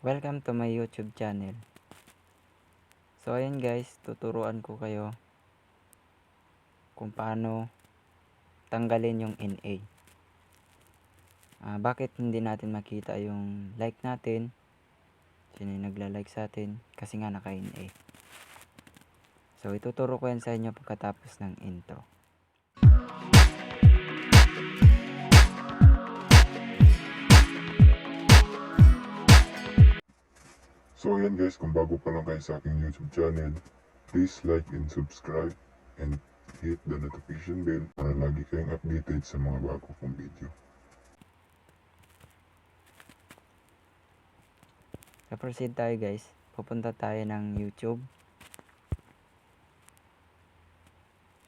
Welcome to my YouTube channel. So ayun guys, tuturuan ko kayo kung paano tanggalin yung NA. Ah, bakit hindi natin makita yung like natin? Sino yung nagla-like sa atin? Kasi nga naka-NA. So ituturo ko yan sa inyo pagkatapos ng intro. So ayan guys, kung bago pa lang kayo sa aking YouTube channel, please like and subscribe and hit the notification bell para lagi kayong updated sa mga bago kong video. So proceed tayo guys. Pupunta tayo ng YouTube.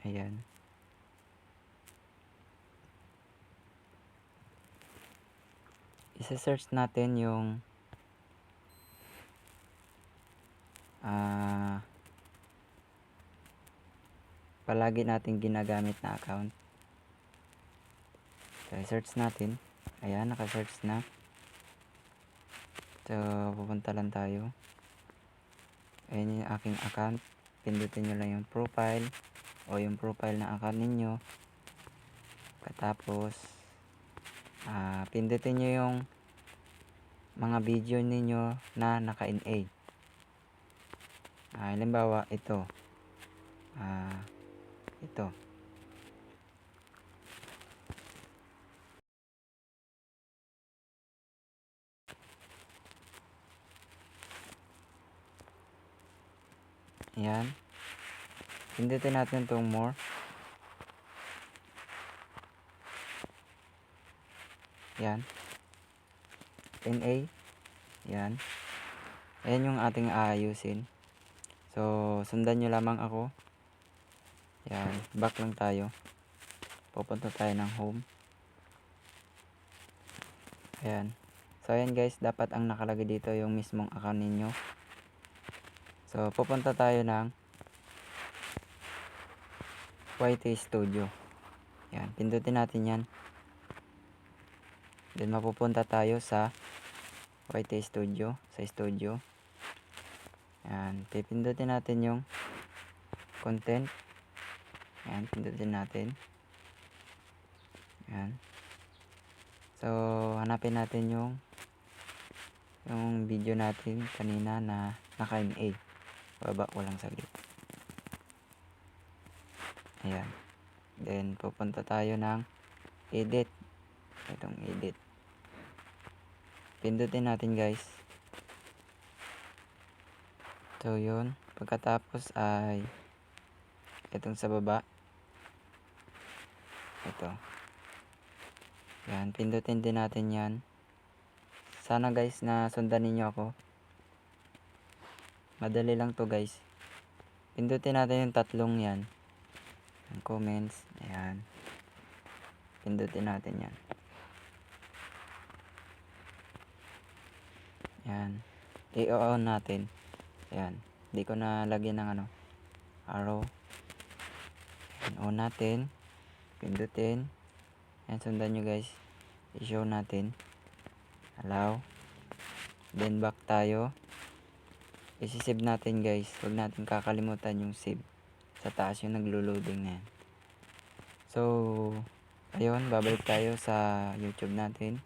Ayan. Isa-search natin yung ah palagi natin ginagamit na account. So, search natin. Ayan, naka-search na. So, pupunta lang tayo. Ayan yung aking account. Pindutin nyo lang yung profile o yung profile ng account ninyo. Katapos, ah pindutin nyo yung mga video ninyo na naka-NA. Ah, halimbawa, ito. Ah, ito. Yan. Pindutin natin itong more. Yan. NA. Yan. Ayan yung ating aayusin. So, sundan nyo lamang ako. Yan. Back lang tayo. Pupunta tayo ng home. Ayan. So, ayan guys. Dapat ang nakalagay dito yung mismong account ninyo. So, pupunta tayo ng YT Studio. Yan. Pindutin natin yan. Then, mapupunta tayo sa YT Studio. Sa studio. Yan. Pipindutin natin yung content. Yan. Pindutin natin. Yan. So, hanapin natin yung yung video natin kanina na naka-NA. Baba ko lang saglit. Ayan. Then, pupunta tayo ng edit. Itong edit. Pindutin natin guys. So, yun. Pagkatapos ay itong sa baba. Ito. Yan. Pindutin din natin yan. Sana guys na sundan ninyo ako. Madali lang to guys. Pindutin natin yung tatlong yan. Yung comments. Ayan. Pindutin natin yan. Ayan. I-on natin. Ayan. Hindi ko na lagyan ng ano. Arrow. Ayan. On natin. Pindutin. Ayan. Sundan nyo guys. I-show natin. Allow. Then back tayo. Isi-save natin guys. Huwag natin kakalimutan yung save. Sa taas yung naglo-loading na yan. So, ayun. Babalik tayo sa YouTube natin.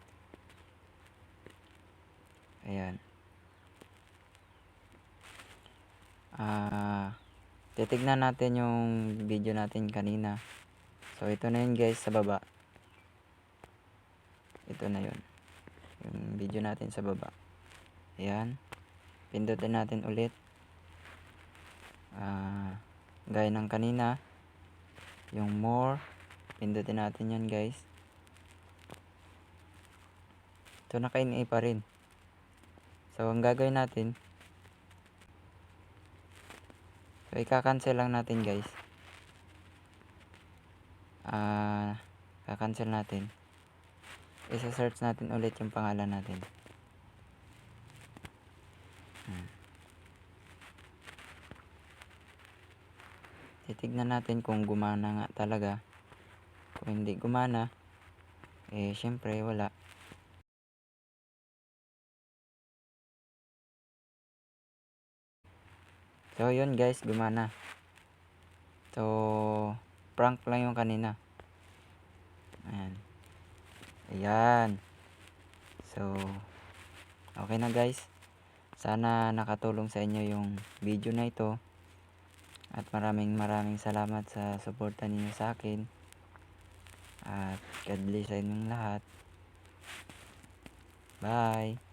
Ayan. Ah, titignan natin yung video natin kanina. So, ito na yun guys sa baba. Ito na yun. Yung video natin sa baba. Ayan. Pindutin natin ulit. Ah, gaya ng kanina. Yung more. Pindutin natin yan guys. Ito naka-NA pa rin. So, ang gagawin natin. So, ika-cancel lang natin guys. Ah, ka-cancel natin. Isa-search natin ulit yung pangalan natin. Hmm. Titignan natin kung gumana nga talaga. Kung hindi gumana, eh syempre wala. So, yun guys, gumana. So, prank lang yung kanina. Ayan. Ayan. So, okay na guys. Sana nakatulong sa inyo yung video na ito. At maraming maraming salamat sa suporta ninyo sa akin. At God bless sa inyong lahat. Bye.